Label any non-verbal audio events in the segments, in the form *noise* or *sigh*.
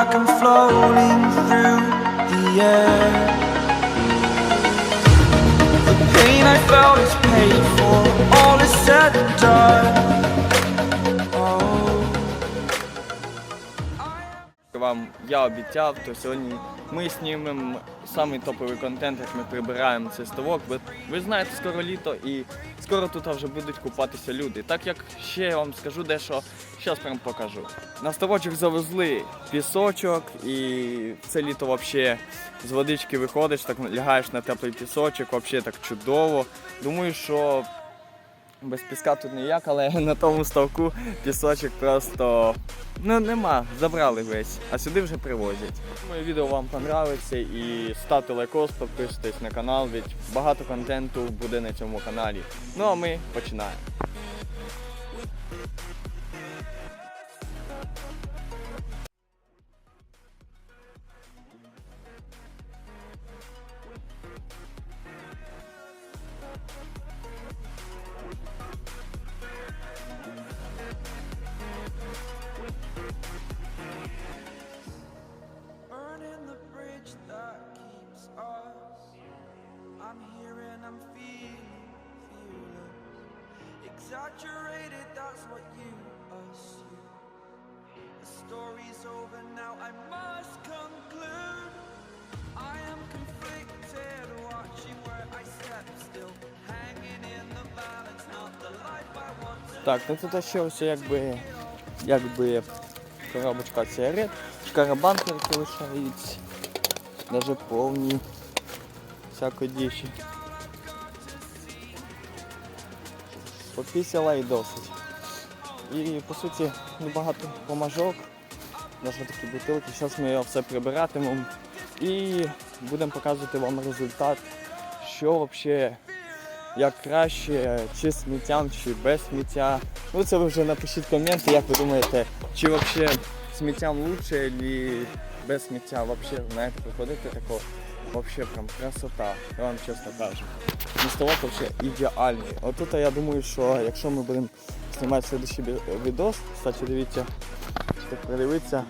like I'm floating through the air. The pain I felt is paid for, all is said and done. Oh. Вам я обіцяв, то сьогодні ми знімемо самий топовий контент, як ми прибираємо цей ставок. Ви, ви знаєте, скоро літо і скоро тут вже будуть купатися люди. Так як ще я вам скажу дещо, зараз прям покажу. На ставочок завезли пісочок і це літо взагалі з водички виходиш, так лягаєш на теплий пісочок, взагалі так чудово. Думаю, що без піска тут ніяк, але *laughs* на тому ставку пісочок просто ну нема, забрали весь, а сюди вже привозять. Моє відео вам понравиться і ставте лайкос, підписуйтесь на канал, ведь багато контенту буде на цьому каналі. Ну а ми починаємо. Exaggerated, that's what you assume. The story's over now, I must conclude. I am conflicted, watching where I step still. Hanging in the balance, not the life I want to Так, ну тут ще ось якби, якби коробочка сигарет, шкарабанки лишаються, навіть повні всякої дічі. Попісяла і досить. І по суті небагато помажок, навіть такі бутилки. Зараз ми його все прибиратимемо і будемо показувати вам результат, що взагалі як краще, чи з сміттям, чи без сміття. Ну це ви вже напишіть коменти, як ви думаєте, чи взагалі сміттям лучше, чи без сміття взагалі, знаєте, приходити такого. Вообще прям красота, я вам чесно кажу. Містовок взагалі ідеальний. Отут я думаю, що якщо ми будемо знімати следующий відос, кстати, дивіться, так придивитися,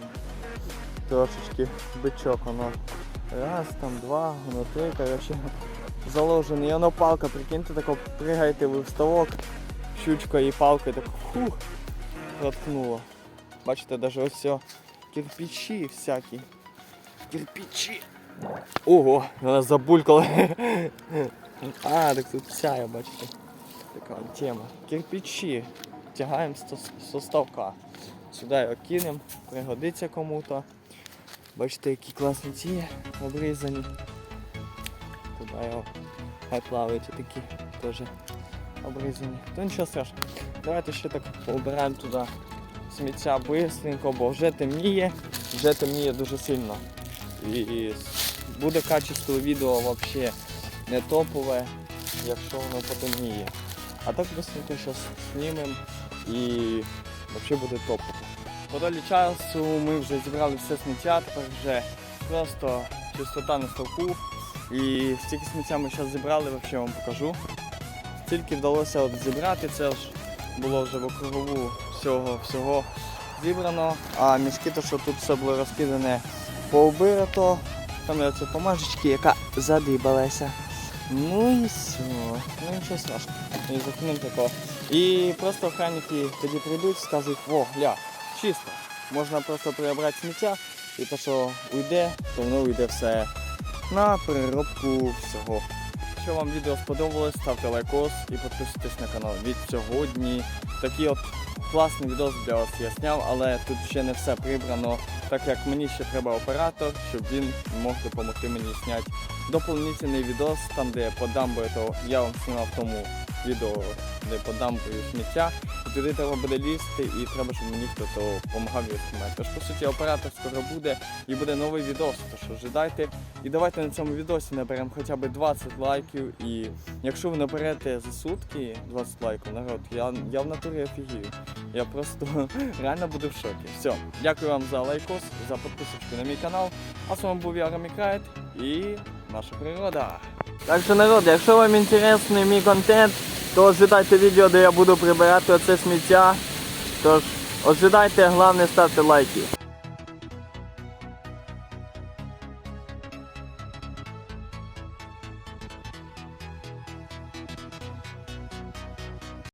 трошечки бичок, воно раз, там два, воно три, коротше, заложений. І воно палка, прикиньте, тако пригаєте ви в ставок, щучкою і палкою так хух, проткнуло. Бачите, навіть ось все, кирпичі всякі. Кирпичі. Ого, вона забулькала. *laughs* А, так тут сяє, бачите. Така тема. Кирпичі. Тягаємо з ставка. Сюди його кинемо, пригодиться кому-то. Бачите, які класні ці обрізані. Туди його хай плавають такі теж обрізані. То нічого страшного. Давайте ще так пообираємо туди сміття бистренько, бо вже темніє, вже темніє дуже сильно. І буде качество відео взагалі не топове, якщо воно потемніє. А так быстренько зараз знімемо і взагалі буде топово. По долі часу ми вже зібрали все сміття, тепер вже просто чистота на ставку. І стільки сміття ми зараз зібрали, взагалі вам покажу. Тільки вдалося от зібрати, це ж було вже в округову всього всього зібрано. А мішки, то що тут все було розкидане поубирато. Там є оці помажечки, яка задибалася. Ну і все. Ну нічого страшного. І закинемо такого. І просто охранники тоді прийдуть, скажуть, о, гля, чисто. Можна просто прибрати сміття і те, що уйде, то воно уйде все на переробку всього. Якщо вам відео сподобалось, ставте лайкос і підписуйтесь на канал. Від сьогодні такий от класний відос для вас я зняв, але тут ще не все прибрано, так як мені ще треба оператор, щоб він мог допомогти мені зняти доповнительний відос, там де по дамбою, то я вам знімав тому відео, де по дамбою сміття. І туди треба буде лізти і треба, щоб мені хтось допомагав його знімати. Тож, по суті, оператор скоро буде і буде новий відос, тож ожидайте. І давайте на цьому відосі наберемо хоча б 20 лайків. І якщо ви наберете за сутки 20 лайків, народ, я, я в натурі офігію. Я просто *laughs* реально буду в шокі. Все, дякую вам за лайкос, за підписочку на мій канал. А з вами був я Ромікрайт і наша природа. Так що народ, якщо вам інтересний мій контент, то ожидайте відео, де я буду прибирати оце сміття. Тож ожидайте, головне ставте лайки.